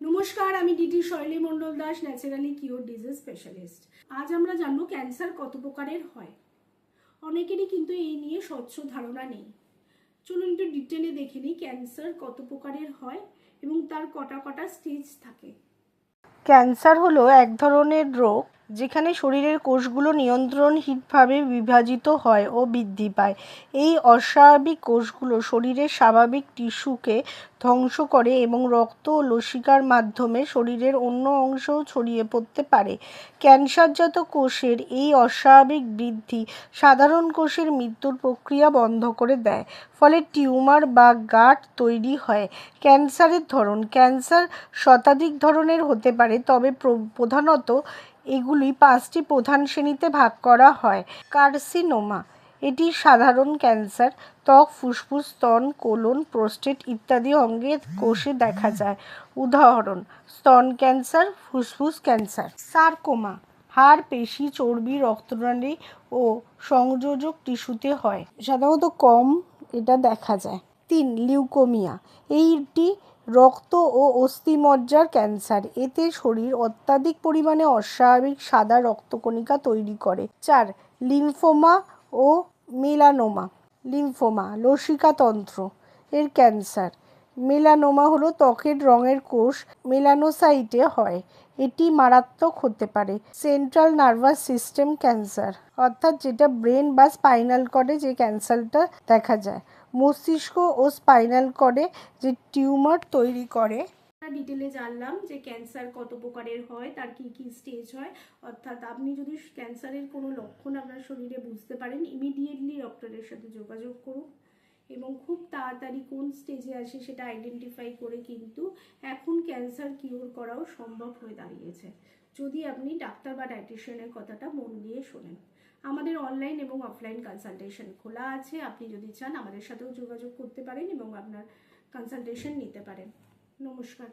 নমস্কার, আমি DT Shaili Mondal Das naturally cure disease specialist আজ আমরা জানব ক্যান্সার কত প্রকারের হয়। অনেকেরই কিন্তু এই নিয়ে স্বচ্ছ ধারণা নেই। চলুন একটু ডিটেলে দেখে নিই ক্যান্সার কত প্রকারের হয় এবং তার কটা কটা স্টেজ থাকে। ক্যান্সার হলো এক ধরনের রোগ যেখানে শরীরের কোষগুলো নিয়ন্ত্রণহীনভাবে বিভাজিত হয় ও বৃদ্ধি পায়। এই অস্বাভাবিক কোষগুলো শরীরের স্বাভাবিক টিস্যুকে ধ্বংস করে এবং রক্ত ও লসিকার মাধ্যমে শরীরের অন্য অংশেও ছড়িয়ে পড়তে পারে। ক্যান্সারজাত কোষের এই অস্বাভাবিক বৃদ্ধি সাধারণ কোষের মৃত্যুর প্রক্রিয়া বন্ধ করে দেয়, ফলে টিউমার বা গাঁট তৈরি হয় ক্যান্সারের ধরন। ক্যান্সার শতাধিক ধরনের হতে পারে, তবে প্র- প্রধানত এগুলি পাঁচটি প্রধান শ্রেণীতে ভাগ করা হয়। কার্সিনোমা, এটি সাধারণ ক্যান্সার, ত্বক, ফুসফুস, স্তন, কোলন, প্রোস্টেট ইত্যাদি অঙ্গের কোষে দেখা যায়। উদাহরণ, স্তন ক্যান্সার, ফুসফুস ক্যান্সার। সার্কোমা, হাড়, পেশি, চর্বি, রক্তনালী ও সংযোজক টিস্যুতে হয়। সাধারণত কম এটা দেখা যায়। তিন, লিউকোমিয়া। এইটি রক্ত ও অস্থিমজ্জার ক্যান্সার। এতে শরীর অত্যাধিক পরিমাণে অস্বাভাবিক সাদা রক্তকণিকা তৈরি করে। চার, লিম্ফোমা ও মেলানোমা। লিম্ফোমা লসিকাতন্ত্র এর ক্যান্সার। মেলানোমা হলো ত্বকের রঙের কোষ মেলানোসাইটে হয়। এটি মারাত্মক হতে পারে। Central nervous system cancer. অর্থাৎ যেটা ব্রেন বা স্পাইনাল কর্ডে যে ক্যান্সারটা দেখা যায়। মস্তিষ্ক ও স্পাইনাল কর্ডে যে টিউমার তৈরি করে। ডিটেলে জানলাম যে ক্যান্সার কত প্রকারের হয়, তার কি কি স্টেজ হয়। অর্থাৎ আপনি যদি ক্যান্সারের কোনো লক্ষণ আপনার শরীরে বুঝতে পারেন ইমিডিয়েটলি ডক্টরের সাথে যোগাযোগ করুন। এবং খুব তাড়াতাড়ি কোন স্টেজে আসে সেটা আইডেন্টিফাই করে কিন্তু এখন ক্যান্সার কিওর করাও সম্ভব হয়ে দাঁড়িয়েছে। যদি আপনি ডাক্তার বা ডায়েটিশিয়ানের কথাটা মন দিয়ে শোনেন। আমাদের অনলাইন এবং অফলাইন কনসালটেশন খোলা আছে। আপনি যদি চান আমাদের সাথেও যোগাযোগ করতে পারেন এবং আপনার কনসালটেশন নিতে পারেন। নমস্কার।